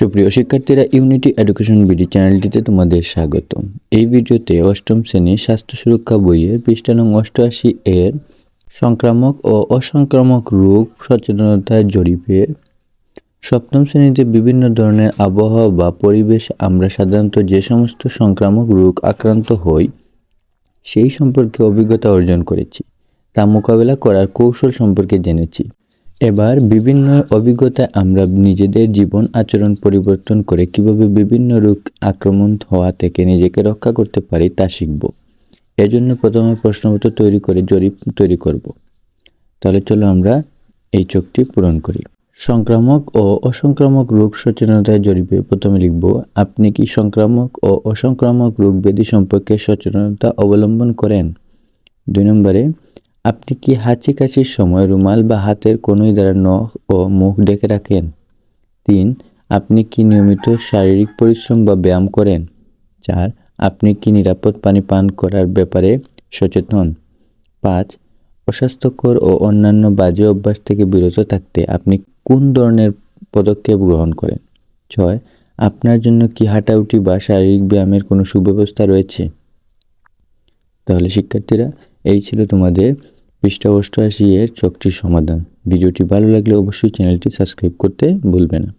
সুপ্রিয় শিক্ষার্থীরা unity education BD চ্যানেলটিতে তোমাদের স্বাগত এই ভিডিওতে অষ্টম শ্রেণির স্বাস্থ্য সুরক্ষা বইয়ের পৃষ্ঠা নং অষ্টআশি এর সংক্রামক ও অসংক্রামক রোগ সচেতনতার জরিপে সপ্তম শ্রেণীতে বিভিন্ন ধরনের আবহাওয়া বা পরিবেশ আমরা সাধারণত যে সমস্ত সংক্রামক রোগ আক্রান্ত হই, সেই সম্পর্কে অভিজ্ঞতা অর্জন করেছি। তা মোকাবেলা করার কৌশল সম্পর্কে জেনেছি। এবার বিভিন্ন অভিজ্ঞতায় আমরা নিজেদের জীবন আচরণ পরিবর্তন করে কীভাবে বিভিন্ন রোগ আক্রমণ হওয়া থেকে নিজেকে রক্ষা করতে পারি তা শিখব। এজন্য প্রথমে প্রশ্নপত্র তৈরি করে জরিপ তৈরি করব। তাহলে চলো আমরা এই চোখটি পূরণ করি। সংক্রামক ও অসংক্রামক রোগ সচেতনতায় জরিপে প্রথমে লিখব, আপনি কি সংক্রামক ও অসংক্রামক রোগ ব্যাধি সম্পর্কে সচেতনতা অবলম্বন করেন? দুই নম্বরে আপনি কি হাঁচি কাশির সময় রুমাল বা হাতের কনুই দ্বারা নখ ও মুখ ডেকে রাখেন? তিন, আপনি কি নিয়মিত শারীরিক পরিশ্রম বা ব্যায়াম করেন? চার, আপনি কি নিরাপদ পানি পান করার ব্যাপারে সচেতন পাঁচ, অস্বাস্থ্যকর ও অন্যান্য বাজে অভ্যাস থেকে বিরত থাকতে আপনি কোন ধরনের পদক্ষেপ গ্রহণ করেন? ছয়, আপনার জন্য কি হাঁটাউটি বা শারীরিক ব্যায়ামের কোনো সুব্যবস্থা রয়েছে? তাহলে শিক্ষার্থীরা এই ছিল তোমাদের পৃষ্ঠা অষ্টআশি এর চকটির সমাধান। ভিডিওটি ভালো লাগলে অবশ্যই চ্যানেলটি সাবস্ক্রাইব করতে ভুলবে না।